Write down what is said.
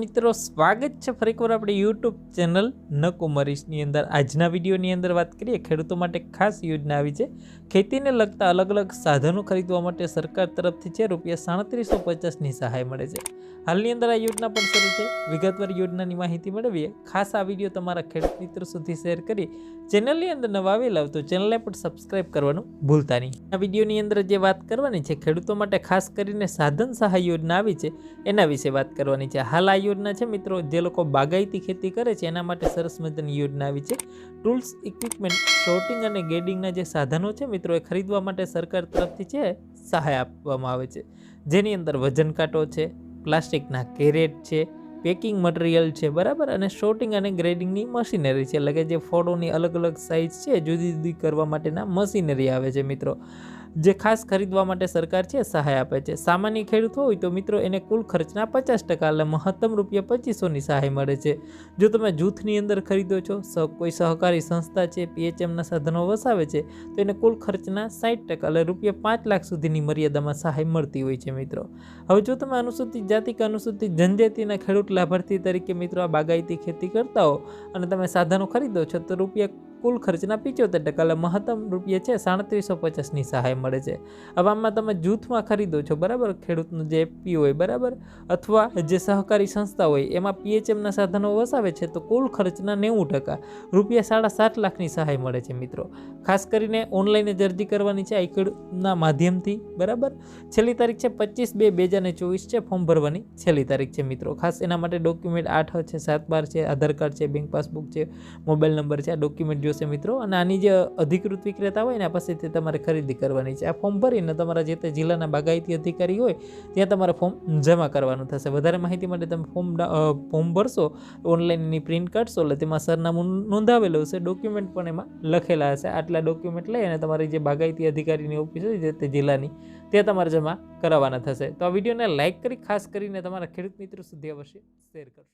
મિત્રો, સ્વાગત છે ફરી એકવાર આપણી યુટ્યુબ ચેનલ નકુમરીશની અંદર. આજના વિડીયોની અંદર વાત કરીએ, ખેડૂતો માટે ખાસ યોજના આવી છે. ખેતીને લગતા અલગ અલગ સાધનો ખરીદવા માટે સરકાર તરફથી છે, રૂપિયા સાડત્રીસો પચાસની સહાય મળે છે. હાલની અંદર આ યોજના પણ શરૂ છે. વિગતવાર યોજનાની માહિતી મેળવીએ. ખાસ આ વીડિયો તમારા ખેડૂત મિત્રો સુધી શેર કરી ચેનલની અંદર નવા આવેલા તો ચેનલને પણ સબસ્ક્રાઇબ કરવાનું ભૂલતા નહીં. આ વિડીયોની અંદર જે વાત કરવાની છે, ખેડૂતો માટે ખાસ કરીને સાધન સહાય યોજના આવી છે, એના વિશે વાત કરવાની છે. હાલ આ યોજના છે મિત્રો. જે લોકો બાગાયતી ખેતી કરે છે, એના માટે સરસ મજાની યોજના આવી છે. ટૂલ્સ ઇક્વિપમેન્ટ શોર્ટિંગ અને ગેડિંગના જે સાધનો છે મિત્રો, એ ખરીદવા માટે સરકાર તરફથી છે, સહાય આપવામાં આવે છે. જેની અંદર વજન કાંટો છે, પ્લાસ્ટિકના કેરેટ છે પેકિંગ મટીરિયલ છે, બરાબર? અને શોટિંગ અને ગ્રેડિંગની મશીનરી છે. એટલે કે જે ફળોની અલગ અલગ સાઇઝ છે જુદી જુદી કરવા માટેના મશીનરી આવે છે મિત્રો. જે ખાસ ખરીદવા માટે સરકાર છે, સહાય આપે છે. સામાન્ય ખેડૂત હોય તો મિત્રો એને કુલ ખર્ચના પચાસ ટકા એટલે મહત્તમ રૂપિયા પચીસોની સહાય મળે છે. જો તમે જૂથની અંદર ખરીદો છો કોઈ સહકારી સંસ્થા છે, પીએચએમના સાધનો વસાવે છે, તો એને કુલ ખર્ચના સાઠ ટકા એટલે રૂપિયા પાંચ લાખ સુધીની મર્યાદામાં સહાય મળતી હોય છે મિત્રો. હવે જો તમે અનુસૂચિત જાતિ કે અનુસૂચિત જનજાતિના ખેડૂત લાભાર્થી તરીકે મિત્રો આ બાગાયતી ખેતી કરતા હો અને તમે સાધનો ખરીદો છો, તો રૂપિયા કુલ ખર્ચના પિચોતેર ટકા એટલે મહત્તમ રૂપિયા છે સાડત્રીસો પચાસની સહાય મળે છે. હવે આમાં તમે જૂથમાં ખરીદો છો, બરાબર? ખેડૂતનું જે પી હોય, બરાબર? અથવા જે સહકારી સંસ્થા હોય, એમાં પીએચએમના સાધનો વસાવે છે, તો કુલ ખર્ચના નેવું ટકા રૂપિયા સાડા સાત લાખની સહાય મળે છે, મિત્રો. ખાસ કરીને ઓનલાઈન જ અરજી કરવાની છે આઈકડના માધ્યમથી, બરાબર? છેલ્લી તારીખ છે પચીસ બે બે હજાર ચોવીસ છે, ફોર્મ ભરવાની છેલ્લી તારીખ છે, મિત્રો. ખાસ એના માટે ડોક્યુમેન્ટ આઠ છે સાત બાર છે, આધાર કાર્ડ છે, બેંક પાસબુક છે, મોબાઈલ નંબર છે, આ ડોક્યુમેન્ટ જોશે મિત્રો. અને આની જે અધિકૃત વિક્રેતા હોય ને પાસેથી તમારે ખરીદી કરવાની છે. આ ફોર્મ ભરીને તમારા જે તે જિલ્લાના બાગાયતી અધિકારી હોય, ત્યાં તમારે ફોર્મ જમા કરવાનું થશે. વધારે માહિતી માટે તમે ફોર્મ ફોર્મ ભરશો ઓનલાઈનની પ્રિન્ટ કાઢશો, એટલે તેમાં સરનામું નોંધાવેલું હશે. ડોક્યુમેન્ટ પણ એમાં લખેલા હશે. આટલા ડોક્યુમેન્ટ લઈ અને તમારી જે બાગાયતી અધિકારીની ઓફિસ હોય, જે તે જિલ્લાની, ત્યાં તમારે જમા કરાવવાના થશે. તો આ વિડીયોને લાઇક કરી, ખાસ કરીને તમારા ખેડૂત મિત્રો સુધી અવશ્ય શેર કરશો.